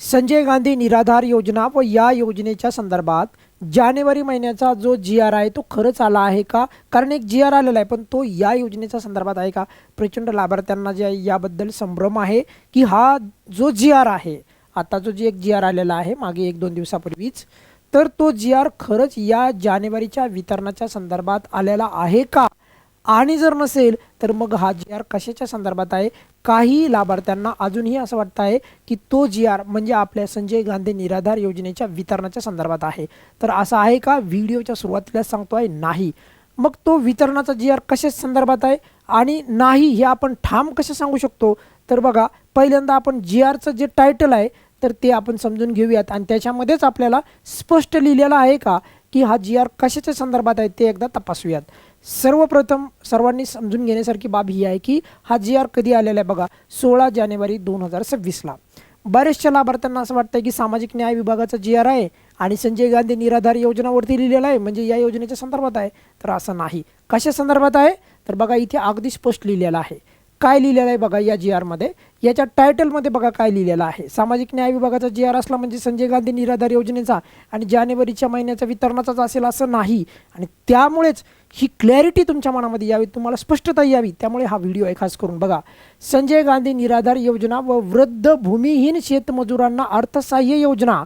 संजय गांधी निराधार योजना व या योजनेच्या संदर्भात जानेवारी महिन्याचा जो जी आर आहे तो खरंच आला आहे का? कारण एक जी आर आलेला आहे पण तो या योजनेच्या संदर्भात आहे का? प्रचंड लाभार्थ्यांना जे आहे याबद्दल संभ्रम आहे की हा जो जी आर आहे आता जो जी एक जी आर आलेला आहे मागे एक दोन दिवसापूर्वीच तर तो जी आर खरंच या जानेवारीच्या वितरणाच्या संदर्भात आलेला आहे का? आणि जर नसेल तर मग हा जी आर कशाच्या संदर्भात आहे? काही लाभार्थ्यांना अजूनही असं वाटतं आहे की तो जी आर म्हणजे आपल्या संजय गांधी निराधार योजनेच्या वितरणाच्या संदर्भात आहे. तर असं आहे का? व्हिडिओच्या सुरुवातीला सांगतो आहे नाही. मग तो वितरणाचा जी आर कशा संदर्भात आहे? आणि नाही हे आपण ठाम कसं सांगू शकतो? तर बघा पहिल्यांदा आपण जी आरचं जे टायटल आहे तर ते आपण समजून घेऊयात. आणि त्याच्यामध्येच आपल्याला स्पष्ट लिहिलेलं आहे का? की हा जी आर कशाच्या संदर्भात आहे ते एकदा तपासूयात. सर्वप्रथम सर्वांनी समजून घेण्यासारखी बाब ही आहे की हा जी आर कधी आलेला आहे बघा सोळा जानेवारी दोन हजार सव्वीसला. बऱ्याचशा लाभार्थ्यांना असं वाटतं की सामाजिक न्याय विभागाचा जी आर आहे आणि संजय गांधी निराधार योजनावरती लिहिलेला आहे म्हणजे या योजनेच्या संदर्भात आहे. तर असं नाही. कशा संदर्भात आहे? तर बघा इथे अगदी स्पष्ट लिहिलेलं आहे. काय लिहिलेलं आहे बघा या जी आरमध्ये याच्या टायटलमध्ये बघा काय लिहिलेलं आहे. सामाजिक न्याय विभागाचा जी आर असला म्हणजे संजय गांधी निराधार योजनेचा आणि जानेवारीच्या महिन्याचा वितरणाचाच असेल असं नाही. आणि त्यामुळेच ही क्लॅरिटी तुमच्या मनामध्ये यावी तुम्हाला स्पष्टता यावी. त्यामुळे हा व्हिडिओ आहे खास करून बघा. संजय गांधी निराधार योजना व वृद्ध भूमिहीन शेतमजुरांना अर्थसहाय्य योजना.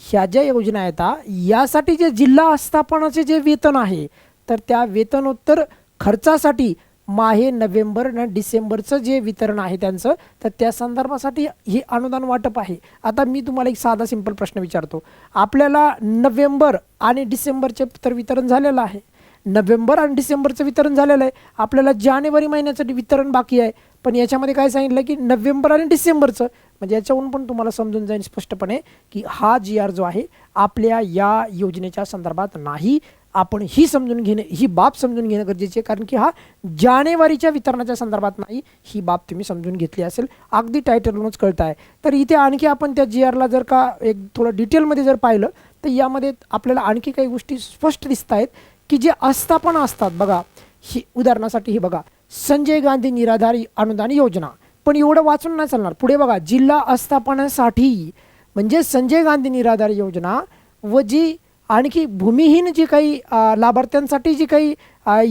ह्या ज्या योजना येतात यासाठी जे जिल्हा आस्थापनाचे जे वेतन आहे तर त्या वेतनोत्तर खर्चासाठी माहे नोव्हेंबर आणि डिसेंबरचं जे वितरण आहे त्यांचं तर त्या संदर्भासाठी हे अनुदान वाटप आहे. आता मी तुम्हाला एक साधा सिंपल प्रश्न विचारतो. आपल्याला नोव्हेंबर आणि डिसेंबरचे तर वितरण झालेलं आहे. नोव्हेंबर आणि डिसेंबरचं वितरण झालेलं आहे. आपल्याला जानेवारी महिन्याचं वितरण बाकी आहे. पण याच्यामध्ये काय सांगितलं की नोव्हेंबर आणि डिसेंबरचं म्हणजे याच्यावरून पण तुम्हाला समजून जाईल स्पष्टपणे की हा जी आर जो आहे आपल्या या योजनेच्या संदर्भात नाही. आपण ही समजून घेणे ही बाब समजून घेणं गरजेचे आहे. कारण की हा जानेवारीच्या वितरणाच्या संदर्भात नाही ही बाब तुम्ही समजून घेतली असेल. अगदी टायटलवरूनच कळत आहे तर इथे आणखी आपण त्या जी आरला जर का एक थोडं डिटेलमध्ये जर पाहिलं तर यामध्ये आपल्याला आणखी काही गोष्टी स्पष्ट दिसत आहेत की जे आस्थापना असतात बघा. ही उदाहरणासाठी ही बघा. संजय गांधी निराधार अनुदान योजना. पण एवढं वाचून नाही चालणार. पुढे बघा. जिल्हा आस्थापनासाठी म्हणजे संजय गांधी निराधार योजना व जी आणखी भूमिहीन जी काही लाभार्थ्यांसाठी जी काही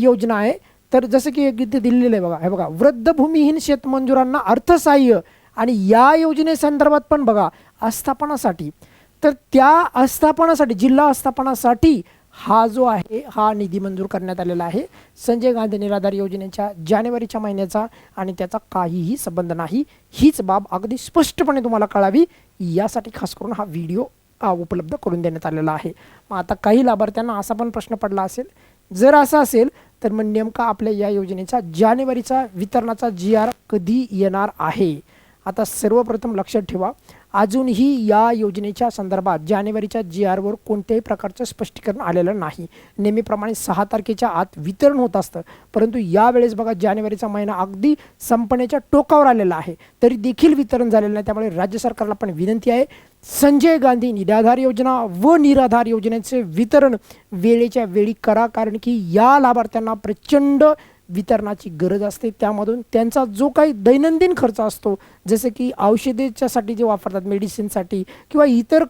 योजना आहे तर जसं की एक इथे दिलेलं आहे बघा. हे बघा वृद्ध भूमिहीन शेतमजुरांना अर्थसहाय्य आणि या योजनेसंदर्भात पण बघा आस्थापनासाठी. तर त्या आस्थापनासाठी जिल्हा आस्थापनासाठी हा जो आहे हा निधी मंजूर करण्यात आलेला आहे. संजय गांधी निराधार योजनेच्या जानेवारीच्या महिन्याचा आणि त्याचा काहीही संबंध नाही. हीच बाब अगदी स्पष्टपणे तुम्हाला कळावी. यासाठी खास करून हा व्हिडिओ उपलब्ध करून देण्यात आलेला आहे. मग आता काही लाभार्थ्यांना असा पण प्रश्न पडला असेल जर असं असेल तर मग नेमका आपल्या या योजनेचा जानेवारीचा वितरणाचा जी आर कधी येणार आहे? आता सर्वप्रथम लक्षात ठेवा अजूनही या योजनेच्या संदर्भात जानेवारीच्या जी आरवर कोणत्याही प्रकारचं स्पष्टीकरण आलेलं नाही. नेहमीप्रमाणे सहा तारखेच्या आत वितरण होत असतं. परंतु यावेळेस बघा जानेवारीचा महिना अगदी संपण्याच्या टोकावर आलेला आहे. तरी देखील वितरण झालेलं नाही. त्यामुळे राज्य सरकारला पण विनंती आहे संजय गांधी निराधार योजना व निराधार योजनेचे वितरण वेळेच्या वेळी करा. कारण की या लाभार्थ्यांना प्रचंड वितरणाची गरज असते. त्यामधून त्यांचा जो काही दैनंदिन खर्च असतो जसे की औषधेच्यासाठी जे वापरतात मेडिसिनसाठी किंवा इतर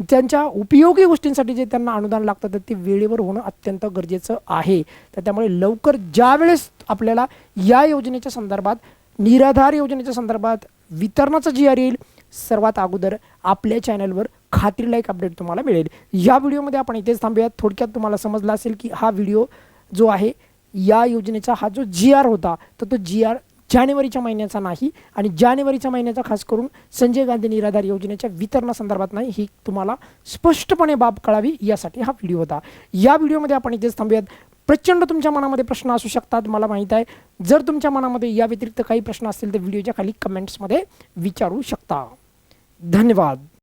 त्यांच्या उपयोगी गोष्टींसाठी जे त्यांना अनुदान लागतं तर ते वेळेवर होणं अत्यंत गरजेचं आहे. तर त्यामुळे लवकर ज्यावेळेस आपल्याला या योजनेच्या संदर्भात निराधार योजनेच्या संदर्भात वितरणाचं जी आर येईल सर्वात अगोदर आपल्या चॅनलवर खात्रीलायक अपडेट तुम्हाला मिळेल. या व्हिडिओमध्ये आपण इथेच थांबूयात. थोडक्यात तुम्हाला समजलं असेल की हा व्हिडिओ जो आहे या योजनेचा हा जो जी आर होता तर तो जी आर जानेवारीच्या महिन्याचा नाही आणि जानेवारीच्या महिन्याचा खास करून संजय गांधी निराधार योजनेच्या वितरणासंदर्भात नाही ही तुम्हाला स्पष्टपणे बाब कळावी यासाठी हा व्हिडिओ होता. या व्हिडिओमध्ये आपण इथेच थांबूयात. प्रचंड तुमच्या मनामध्ये प्रश्न असू शकतात मला माहीत आहे. जर तुमच्या मनामध्ये या व्यतिरिक्त काही प्रश्न असतील तर व्हिडिओच्या खाली कमेंट्समध्ये विचारू शकता. धन्यवाद.